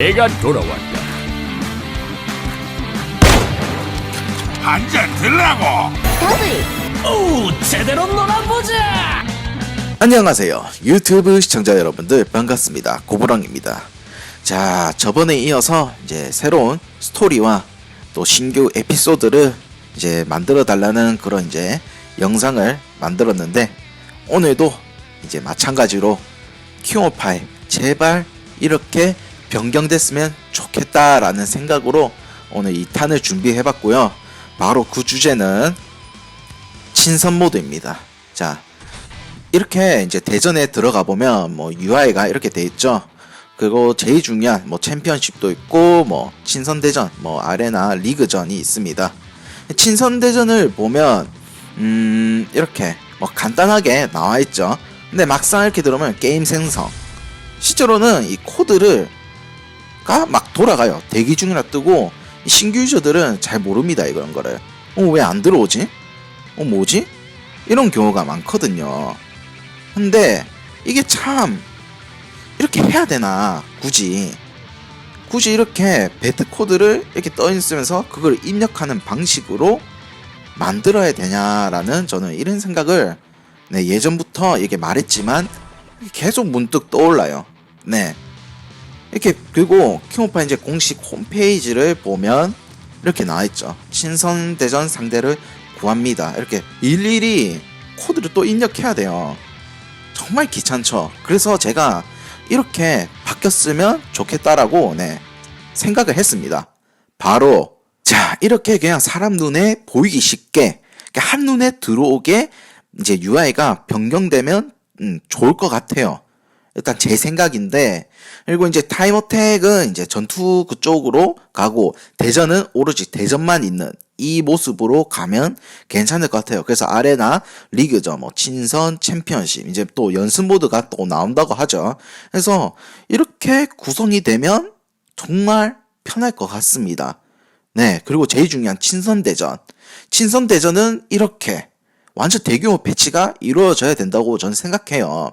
내가 돌아왔다. 한잔 들라고 오, 제대로 놀아보자. 안녕하세요. 유튜브 시청자 여러분들 반갑습니다. 고보랑입니다. 자, 저번에 이어서 이제 새로운 스토리와 또 신규 에피소드를 이제 만들어 달라는 그런 이제 영상을 만들었는데 오늘도 이제 마찬가지로 킹오파이 제발 이렇게 변경됐으면 좋겠다라는 생각으로 오늘 2탄을 준비해 봤고요. 바로 그 주제는 친선 모드입니다. 자, 이렇게 이제 대전에 들어가 보면 뭐 UI가 이렇게 돼 있죠. 그리고 제일 중요한 뭐 챔피언십도 있고 뭐 친선 대전, 뭐 아레나 리그전이 있습니다. 친선 대전을 보면 음 이렇게 뭐 간단하게 나와 있죠. 근데 막상 이렇게 들으면 게임 생성 실제로는 이 코드를 가 막 돌아가요. 대기 중이라 뜨고 이 신규 유저들은 잘 모릅니다 이런 거를. 어 왜 안 들어오지? 어 뭐지? 이런 경우가 많거든요. 근데 이게 참 이렇게 해야 되나 굳이 굳이 이렇게 배트 코드를 이렇게 떠 있으면서 그걸 입력하는 방식으로 만들어야 되냐라는 저는 이런 생각을 네, 예전부터 이게 말했지만 계속 문득 떠올라요. 네. 이렇게 그리고 킹오파 이제 공식 홈페이지를 보면 이렇게 나와 있죠. 친선 대전 상대를 구합니다. 이렇게 일일이 코드를 또 입력해야 돼요. 정말 귀찮죠. 그래서 제가 이렇게 바뀌었으면 좋겠다라고 네, 생각을 했습니다. 바로 자 이렇게 그냥 사람 눈에 보이기 쉽게 한 눈에 들어오게 이제 UI가 변경되면 음, 좋을 것 같아요. 일단 제 생각인데 그리고 이제 타임어택은 이제 전투 그쪽으로 가고 대전은 오로지 대전만 있는 이 모습으로 가면 괜찮을 것 같아요. 그래서 아레나 리그죠, 뭐 친선 챔피언십 이제 또 연습 모드가 또 나온다고 하죠. 그래서 이렇게 구성이 되면 정말 편할 것 같습니다. 네, 그리고 제일 중요한 친선 대전. 친선 대전은 이렇게 완전 대규모 패치가 이루어져야 된다고 저는 생각해요.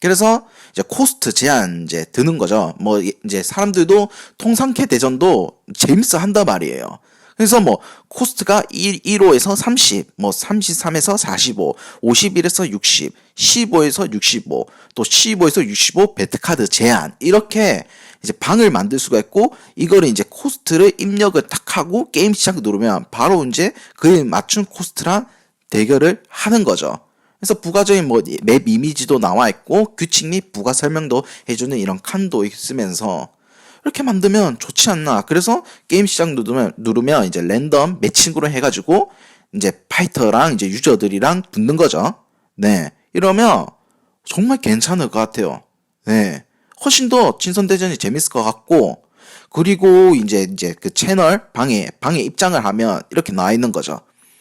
그래서 이제 코스트 제한 이제 드는 거죠. 뭐 이제 사람들도 통상캐 대전도 재밌어 한단 말이에요. 그래서 뭐 코스트가 1, 1호에서 30, 뭐 33에서 45, 51에서 60, 15에서 65, 또 15에서 65 배트카드 제한 이렇게 이제 방을 만들 수가 있고 이거를 이제 코스트를 입력을 딱 하고 게임 시작 누르면 바로 이제 그에 맞춘 코스트랑 대결을 하는 거죠. 그래서 부가적인 뭐 맵 이미지도 나와 있고 규칙 및 부가 설명도 해주는 이런 칸도 있으면서 이렇게 만들면 좋지 않나. 그래서 게임 시작 누르면 누르면 이제 랜덤 매칭으로 해가지고 이제 파이터랑 이제 유저들이랑 붙는 거죠. 네, 이러면 정말 괜찮을 것 같아요. 네, 훨씬 더 진선대전이 재밌을 것 같고 그리고 이제 이제 그 채널 방에 방에 입장을 하면 이렇게 나와 있는 거죠.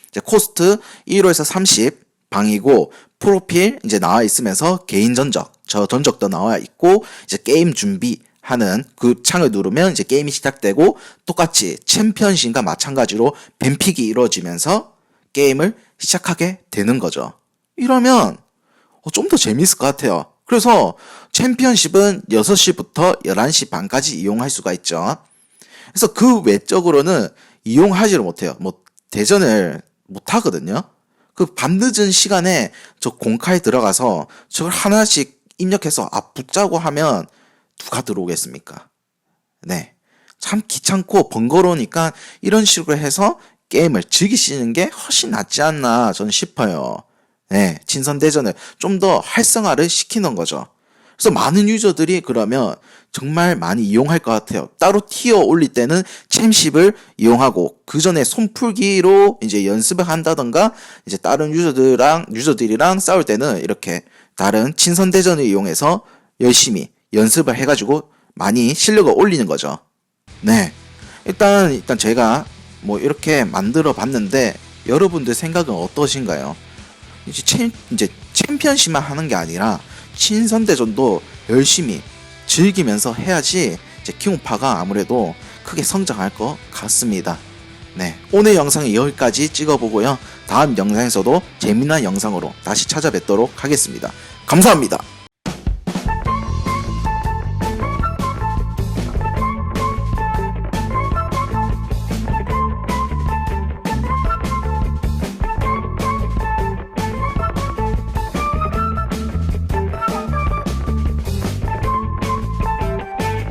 이제 코스트 1호에서 30 방이고 프로필 이제 나와 있으면서 개인 전적 저 전적도 나와 있고 이제 게임 준비 하는 그 창을 누르면 이제 게임이 시작되고 똑같이 챔피언신과 마찬가지로 뱀픽이 이루어지면서 게임을 시작하게 되는 거죠. 이러면 어, 좀더 재밌을 것 같아요. 그래서 챔피언십은 6시부터 11시 반까지 이용할 수가 있죠. 그래서 그 외적으로는 이용하지를 못해요. 뭐 대전을 못 하거든요. 그 밤늦은 시간에 저 공카에 들어가서 저걸 하나씩 입력해서 아 붙자고 하면 누가 들어오겠습니까? 네. 참 귀찮고 번거로우니까 이런 식으로 해서 게임을 즐기시는 게 훨씬 낫지 않나 저는 싶어요. 네. 친선대전을 좀 더 활성화를 시키는 거죠. 그래서 많은 유저들이 그러면 정말 많이 이용할 것 같아요. 따로 티어 올릴 때는 챔십을 이용하고 그 전에 손풀기로 이제 연습을 한다던가 이제 다른 유저들랑 유저들이랑 싸울 때는 이렇게 다른 친선 대전을 이용해서 열심히 연습을 해가지고 많이 실력을 올리는 거죠. 네. 일단 일단 제가 뭐 이렇게 만들어 봤는데 여러분들 생각은 어떠신가요? 이제 챔 이제 챔피언십만 하는 게 아니라 친선 대전도 열심히 즐기면서 해야지 이제 킹오파가 아무래도 크게 성장할 것 같습니다. 네, 오늘 영상은 여기까지 찍어보고요. 다음 영상에서도 재미난 영상으로 다시 찾아뵙도록 하겠습니다. 감사합니다.